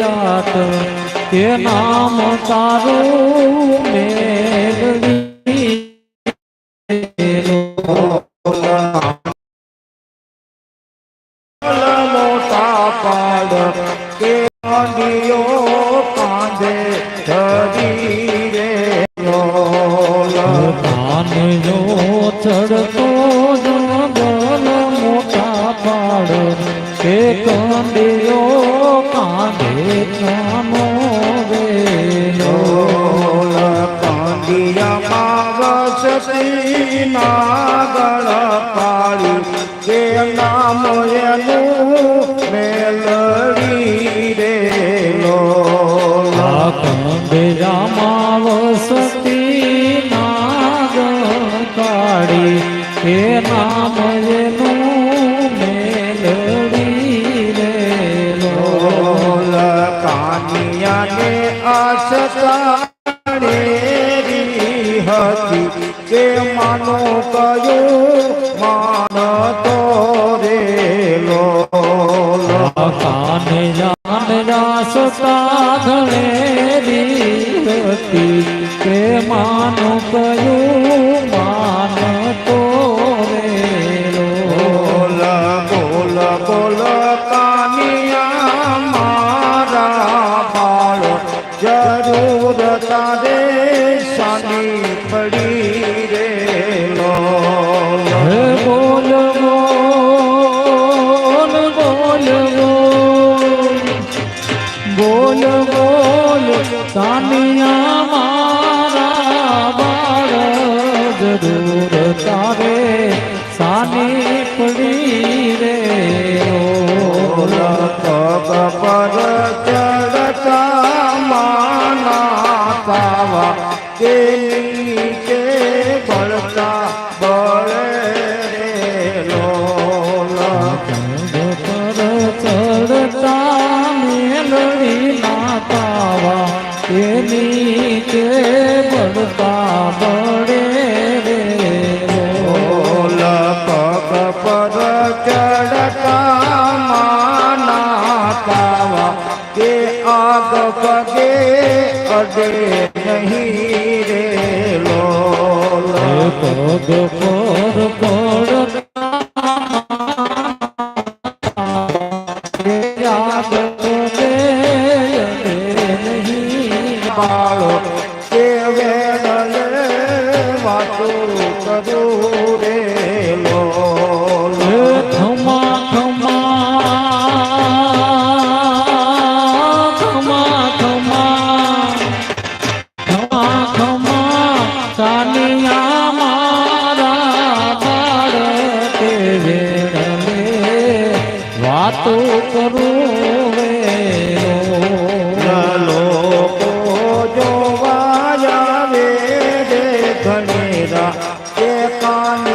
જાત કે નામ તારું મેળવી. મોટા પાડ કે વસતી નાગ કાળી હે નામ એનું મેલડી રે લોલ કાનિયાને આસતાડે હતી. કે માનો કયો માનતો રે લોલ કાનિયાને આસતા ઘણે Don आग पगे अडे नहीं रे लो तो दोपहर पर के पानी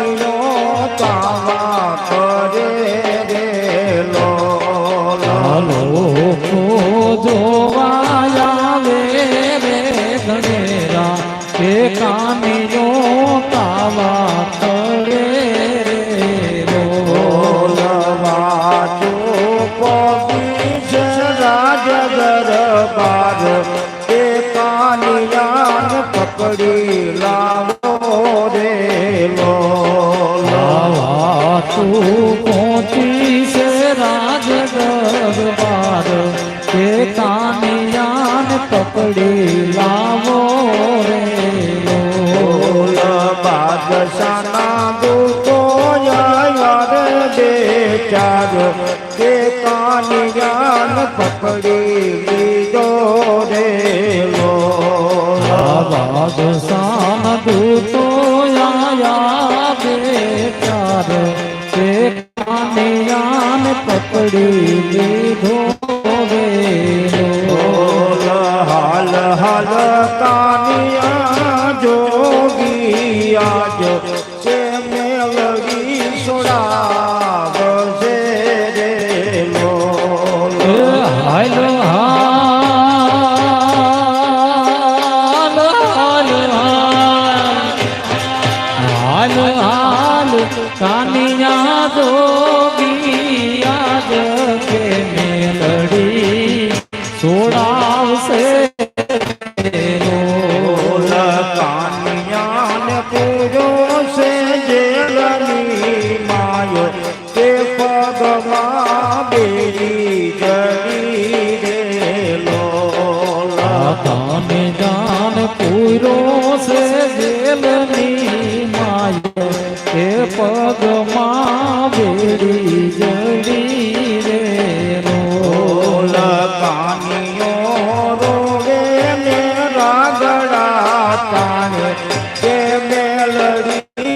કાનિયાન પકડી લીધો રે બાદ સાન દૂતો આયા બે કાનિયાન પકડી લીધો પગમાં બેડી જડી રે રોલ કાનિયો રોવે ને રાગડા તાણે કે મેલડી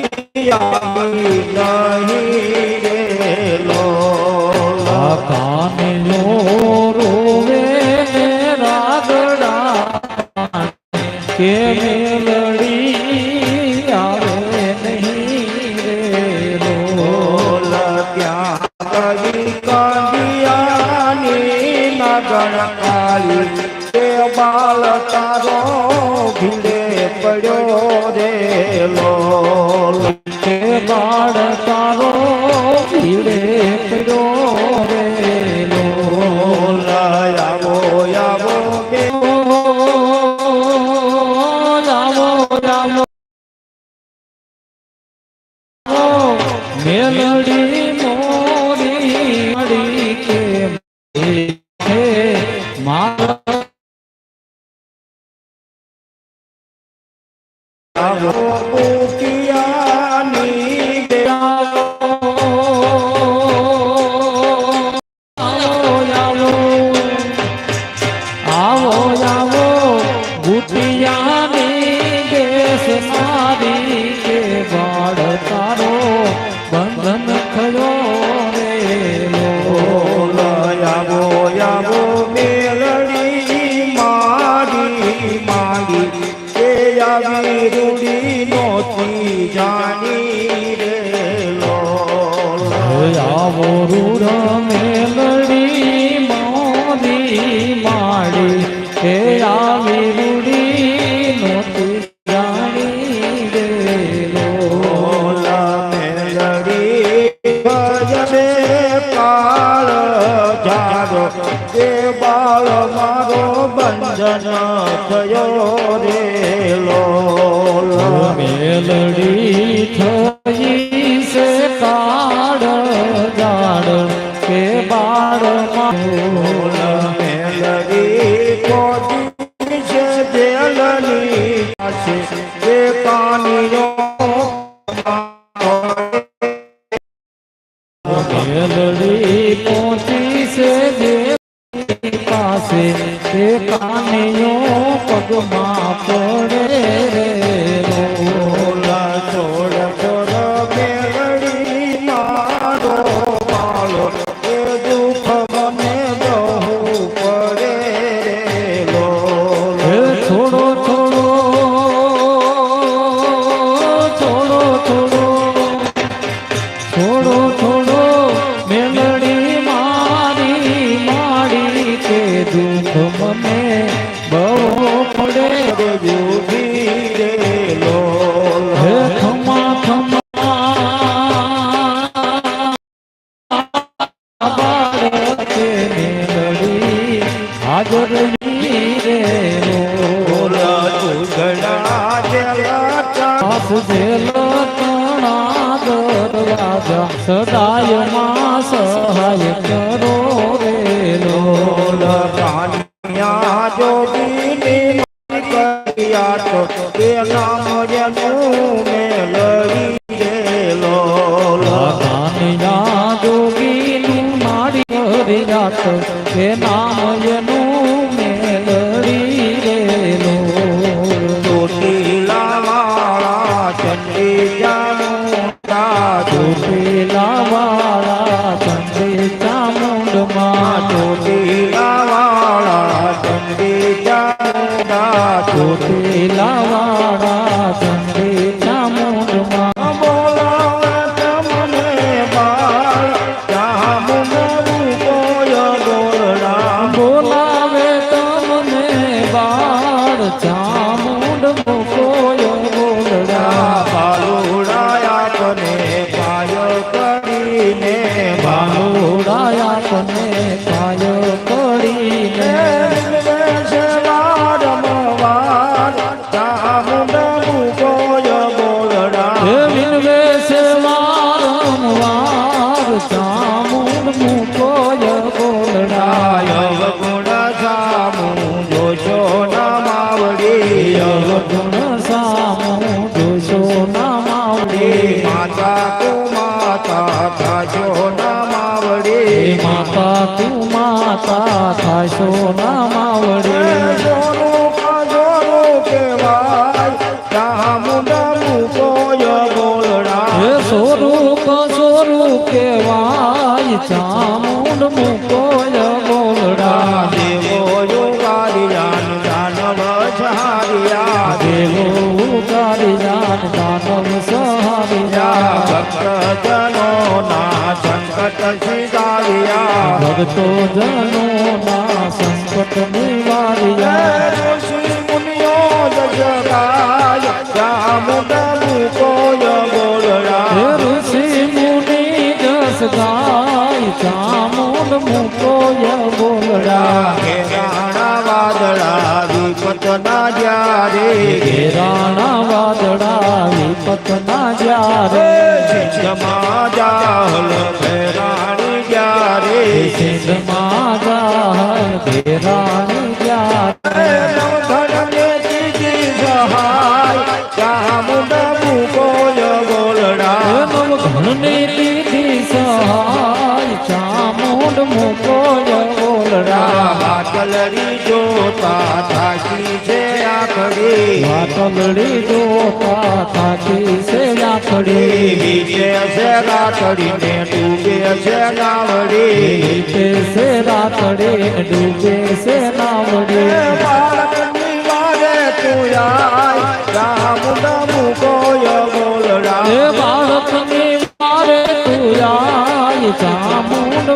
કે આવો આવો ભૂતિયા তীর্থ работы સામુન મૂકો ગોળડાય ગુણ સામું જોશો ના માવડી ગુણ સામું જોશો ના માવડી માતા તું માતા થાશો ના માવડી માતા તું માતા થાશો ના ચામુંડ મુકોય બોલડા. દેવો યોગારિયાન દાનવ સહારિયા. દેવો ઉગારી જાન દાનવ સહારિયા. ભક્તજનો ના સંકટ સિધારિયા ભક્તો જનો ના સંકટ નિવાર્યા. ઋષિ મુનિઓ જગાય ચામુંડા મૂકોય બોલડા. ઋષિ મુનિ જસ ગાય ચામુંડ મૂકો બોલડા ઘેરાણા વાદળા વિપત ના જ્યારે ઘેરાણા વાદળા વિપત ના જ્યારે સિંહમાં જાહલ ભેરાણી જ્યારે સિંધમાં જાહલ ઘેરાણી જ્યારે સહાય ચામુંડ મૂકોય બોલડા ઘણની દીધી સહાય. બાટલરી જોતા થાકી છે આખડી વાતલડી જોતા થાકી છે આખડી નીચે છે રાતડીને ડૂબે છે નાવડી નીચે છે રાતડી ને ડૂબે છે નાવડી બાળકની વારે તું આય ચામુંડા મૂકોય બોલડા. બાળકની વારે તું આય ચામુંડ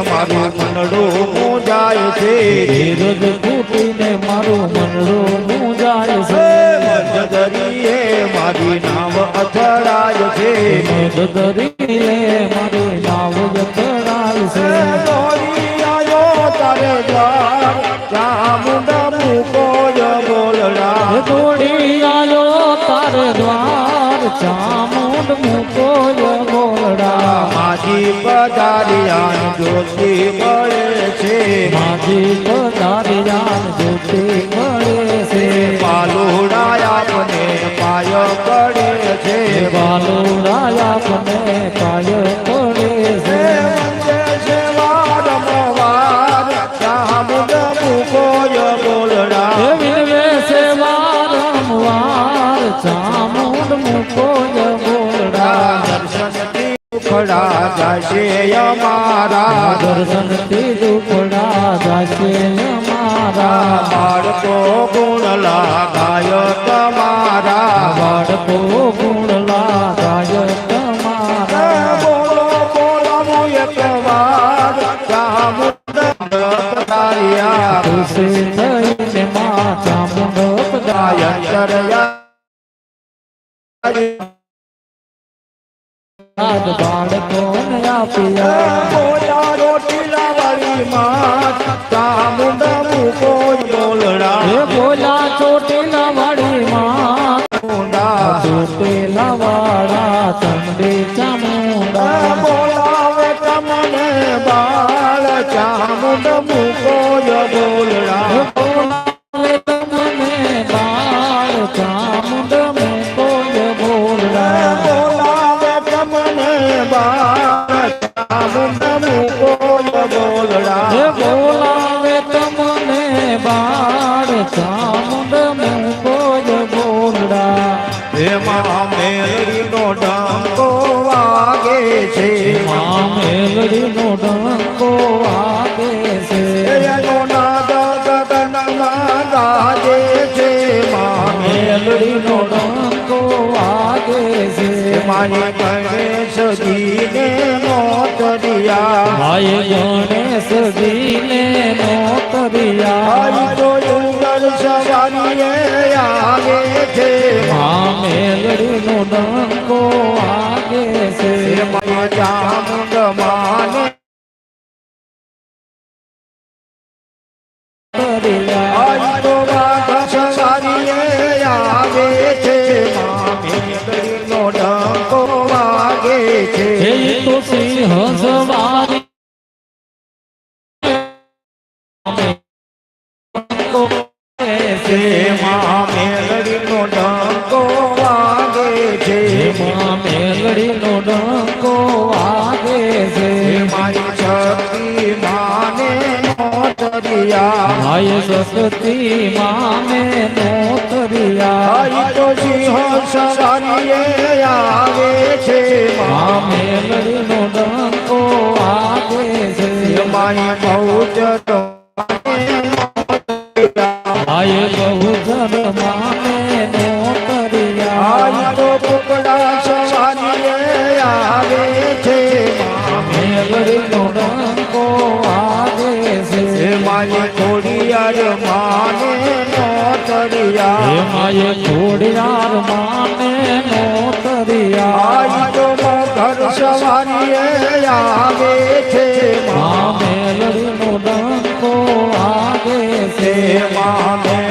મારું મનડું મૂંઝાય છે. ધીરજ ફૂટીને મારું મનડું મૂંઝાય છે. જદરીએ મારી નામ અથડાય છે. દરીએ મારું નામ અથડાય છે. દોરી આયો તારે દ્વાર ચામુંડા બોલડા. આયો તારે દ્વાર બોલડા માજી પધારિયાન જ્યોતિ મળે છે. માજી પધારિયાન જ્યોતિ મળે છે. પાલુડા આપને પાય પડે છે. બાલુરાયા મને પાય જશે અમારા. દર્શન તિરુપડા જાશે અમારા. બાળકો ગુણ લાગાય તમારા બાળકો ગુણ લાગાય તમારા બોલો બોલો હું એક વાર ચામુંડ તારિયા ખુશી થઈને મા ચામુંડ પધાર્યા. આજ બાળકોને આપ્યા બોલા રોટીલા વાળી માં ચામુંડ મૂકો બોલડા હે બોલા ચોટીલા વાળી માં મુંડા. ચોટીલા વાળા ચંડી ચામુંડા બોલાવે તમને બાળ ચામુંડ મૂકો બોલડા ડંકો વાગે છે. મેલડીનો ડંકો વાગે છે. એનો નાદા ગગનમાં ગાજે છે. મેલડીનો ડંકો વાગે છે. મારી ભાઈ ગણેશ દીને નોતરિયા તો ડુંગર સવારીએ આવે છે મા મેલડીનો ડંકો આગે છે. મા જામ માને મેલડીનો ડંકો વાગે છે માં મેલડીનો ડંકો વાગે છે મારી શક્તિ માને નોતરિયા માય શક્તિ માને નોતરિયા તો સિંહ સરારીએ આવે છે માં મેલડીનો ડંકો વાગે છે માય બહુ આય બહુજન માને નોતરિયા આઈ તો કુકડા ઘર સવારીએ આવે છે. છે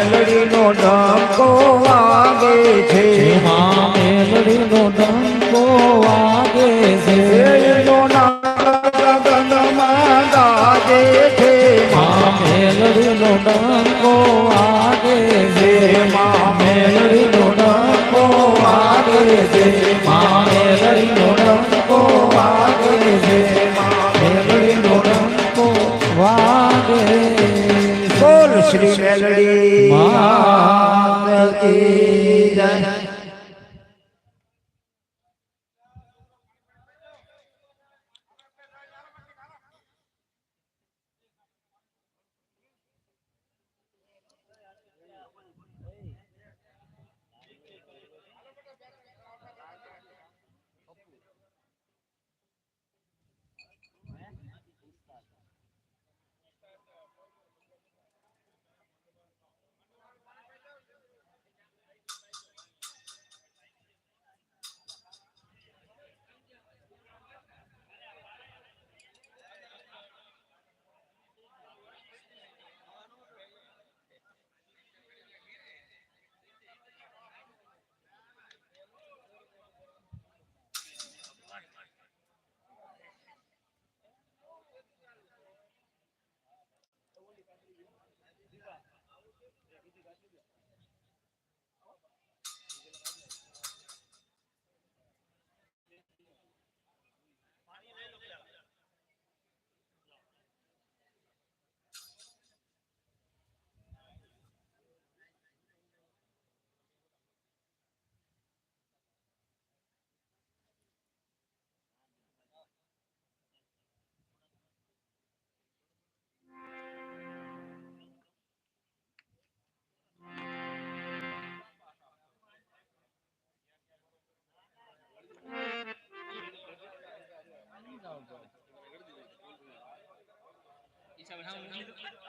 seven. How many?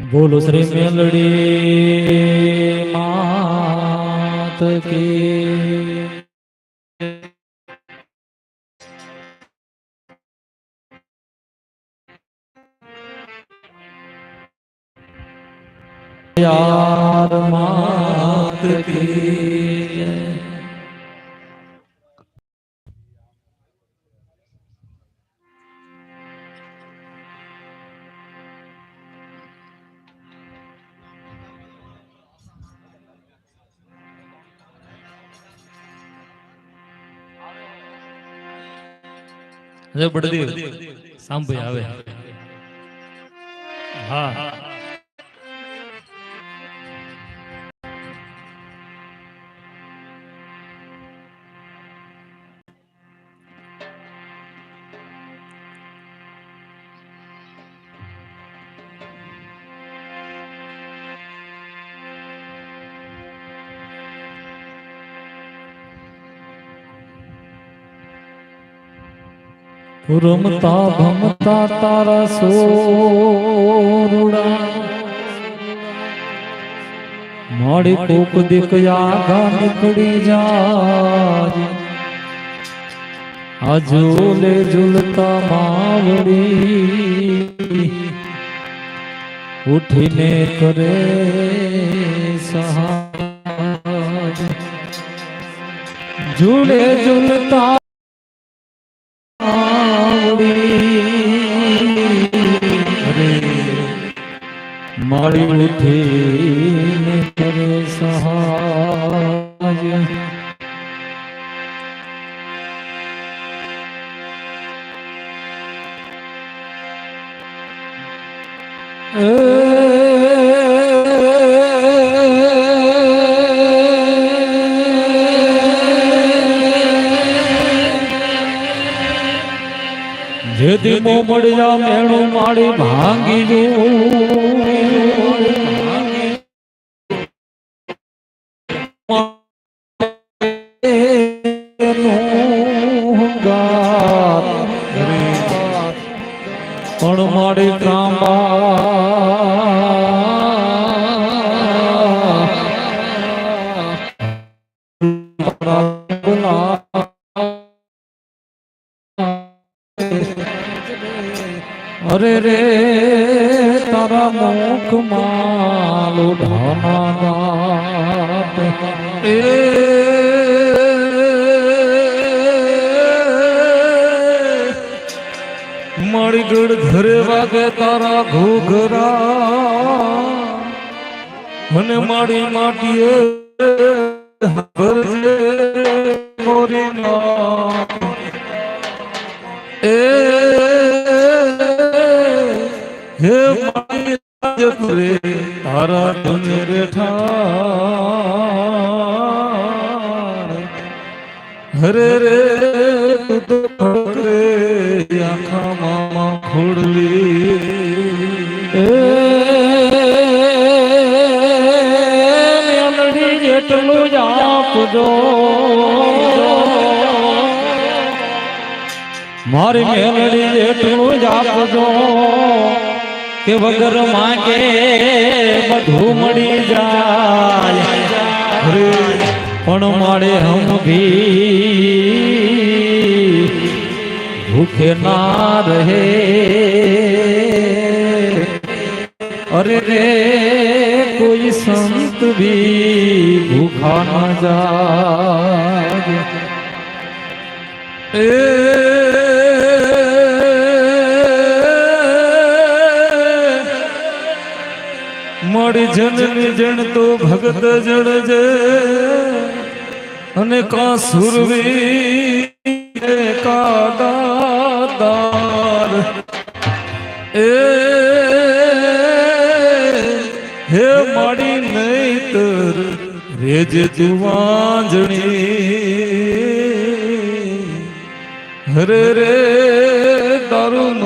બોલો શ્રી મેલડી માત કી અરે બળદેવ સાંભળી આવે. હા. રમતા ભમતા તારા સોરુડા. માડી કોક દીક આગા નીકળી જાય. આ ઝૂલે ઝૂલતા માવડી. ઉઠીને કરે સહાય. ઝૂલે ઝૂલતા મારી ઉઠીને કરે સહાય જેથી મો મળ્યા મેળું માળી ભાંગી જો પણ અને મારી માટીએ કે વગર માગે બધું મળી જાય. પણ મળે હમ ભી ભૂખે ના રહે. અરે રે, કોઈ સંત ભી ભૂખા ના જાય. એ મળી જનની જણ તો ભગત જણજે અને કા સુરવી કા દાદાર એ હે માડી નહીતર રેજ જુવાંજણી. વાંજણી હરે રે તારું